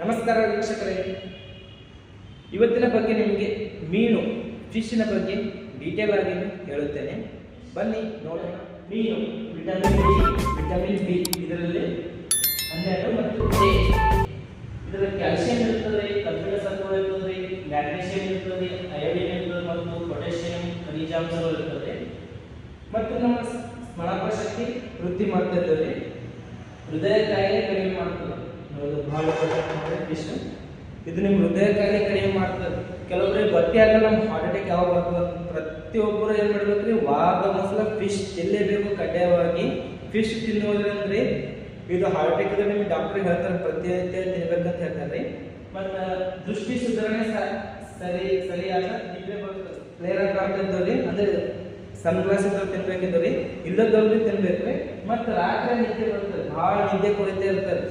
ನಮಸ್ಕಾರ ವೀಕ್ಷಕರೇ. ಇವತ್ತಿನ ಬಗ್ಗೆ ನಿಮಗೆ ಮೀನು ಫಿಶ್ನ ಬಗ್ಗೆ ಡೀಟೇಲ್ ಆಗಿ ಹೇಳುತ್ತೇನೆ. ಬನ್ನಿ ನೋಡೋಣ. ಮೀನು ವಿಟಮಿನ್ ಬಿ ವಿಟಮಿನ್ ಬಿ ಇದರಲ್ಲಿ ಹನ್ನೆರಡು ಮತ್ತು ಎ ಇದರಲ್ಲಿ ಕ್ಯಾಲ್ಸಿಯಂ ಇರುತ್ತದೆ ಕಬ್ಬಿಣ ಸತ್ವ ಇರುತ್ತದೆ ಮ್ಯಾಗ್ನೀಷಿಯಂ ಇರುತ್ತದೆ ಅಯೋಡಿನ್ ಇರುತ್ತದೆ ಮತ್ತು ಪೊಟ್ಯಾಷಿಯಂ ಖನಿಜಾಂಶಗಳು ಇರುತ್ತದೆ ಮತ್ತು ನಮ್ಮ ಸ್ಮರಣಾಪಶಕ್ತಿ ವೃದ್ಧಿ ಮಾಡುತ್ತದೆ ಹೃದಯ ಕಾಯಿಲೆ ಕಡಿಮೆ ಮಾಡ್ತದೆ. ಫಿಶ್ ಇದು ನಿಮ್ಮ ಹೃದಯ ಕಾಯಿಲೆ ಕಡಿಮೆ ಮಾಡ್ತದೆ. ಕೆಲವೊಬ್ಬರಿಗೆ ಗೊತ್ತೇ ಆಗಲ್ಲ ನಮ್ಮ ಹಾರ್ಟ್ ಅಟ್ಯಾಕ್ ಯಾವಾಗ ಬರ್ತದೆ ಪ್ರತಿಯೊಬ್ಬರು ಏನು ಮಾಡ್ಬೇಕ್ರಿ ವಾರದ ಮಸಲ ಫಿಶ್ ತಿನ್ನಲೇಬೇಕು ಕಡ್ಡಾಯವಾಗಿ. ಫಿಶ್ ತಿನ್ನೋದ್ರಂದ್ರೆ ಇದು ಹಾರ್ಟ್ ಅಟ್ಯಾಕ್ ಇದ್ರೆ ನಿಮ್ಗೆ ಡಾಕ್ಟರ್ ಹೇಳ್ತಾರೆ ಪ್ರತಿನಿತ್ಯ ತಿನ್ಬೇಕಂತ ಹೇಳ್ತಾರೆ ಮತ್ತು ದೃಷ್ಟಿ ಸುಧಾರಣೆ ಸರಿ ಸರಿಯಾದ ನಿದ್ರೆ ಬರ್ತದೆ. ಕ್ಲಿಯರ್ ಆಗಿ ಕಾಣ್ತಿದ್ದವ್ರಿ ಅಂದ್ರೆ ಸನ್ ಗ್ಲಾಸ್ ಇದ್ರೆ ತಿನ್ಬೇಕಿದ್ದವ್ರಿ ಇಲ್ಲದವ್ರು ತಿನ್ಬೇಕ್ರಿ ಮತ್ತು ರಾತ್ರಿ ನಿದ್ದೆ ಬರ್ತದೆ. ಭಾಳ ನಿದ್ದೆ ಕೊರತೆ ಇರ್ತದೆ.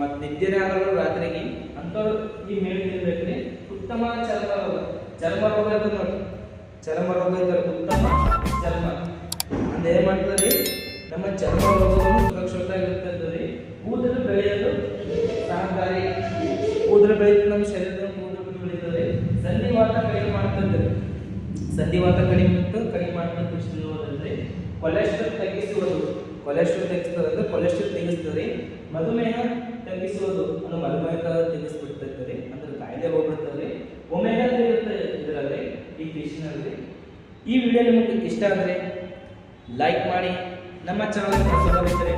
ಮತ್ತು ನಿದ್ದೆನೇ ಆಗಲ್ಲ ರಾತ್ರಿಗೆ. ಅಂಥವ್ರು ಈ ಮೇವು ತಿನ್ಬೇಕ್ರಿ. ಉತ್ತಮ ಚರ್ಮ ರೋಗ. ಚರ್ಮ ರೋಗ ಅಂತ ನೋಡಿ. ಚರ್ಮ ರೋಗ ಇದ್ದರೆ ಉತ್ತಮ ಚರ್ಮ. ಅಂದ್ರೆ ಏನ್ ಮಾಡ್ತದೆ ನಮ್ಮ ಚರ್ಮ ರೋಗವನ್ನು ಸುರಕ್ಷಿತವಾಗಿರ್ತದೆ ಕೂದಲು ಬೆಳೆಯಲು ಸಹಕಾರಿ. ಕೂದಲು ಬೆಳೆಯುತ್ತೆ ನಮ್ಮ ಶರೀರದ ಕೂದಲು ಬೆಳೀತದೆ ಸಂಧಿವಾತ ಕಡಿಮೆ ಮಾಡ್ತದೆ ಸಂಧಿವಾತ ಕಡಿಮೆ ಕಡಿಮೆ ಕೃಷ್ಣೋದಂದ್ರೆ ಕೊಲೆಸ್ಟ್ರಾಲ್ ತಗ್ಗಿಸುವುದು ಕೊಲೆಸ್ಟ್ರಾಲ್ ತೆಗಿಸ್ತದೆ ಅಂದ್ರೆ ಕೊಲೆಸ್ಟ್ರಾಲ್ ತೆಗಿಸ್ತದೆ ಮಧುಮೇಹ ತಗ್ಗಿಸೋದು ಅಂದ್ರೆ ಮಧುಮೇಹ ರೀ. ಅಂದ್ರೆ ಕಾಯಿಲೆ ಹೋಗ್ಬಿಡ್ತದೆ ಒಮೇಗಾ ಇರುತ್ತೆ ಇದರಲ್ಲಿ ಈ ಫಿಶ್ನಲ್ಲಿ ಈ ವಿಡಿಯೋ ನಿಮಗೆ ಇಷ್ಟ ಆದ್ರೆ ಲೈಕ್ ಮಾಡಿ. ನಮ್ಮ ಚಾನಲ್ ಹೊಸಬರಿದ್ದರೆ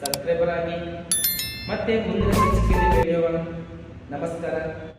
ಸಬ್ಸ್ಕ್ರೈಬರ್ ಆಗಿ. ಮತ್ತೆ ಮುಂದಿನ ವಿಡಿಯೋಗಳು ನಮಸ್ಕಾರ.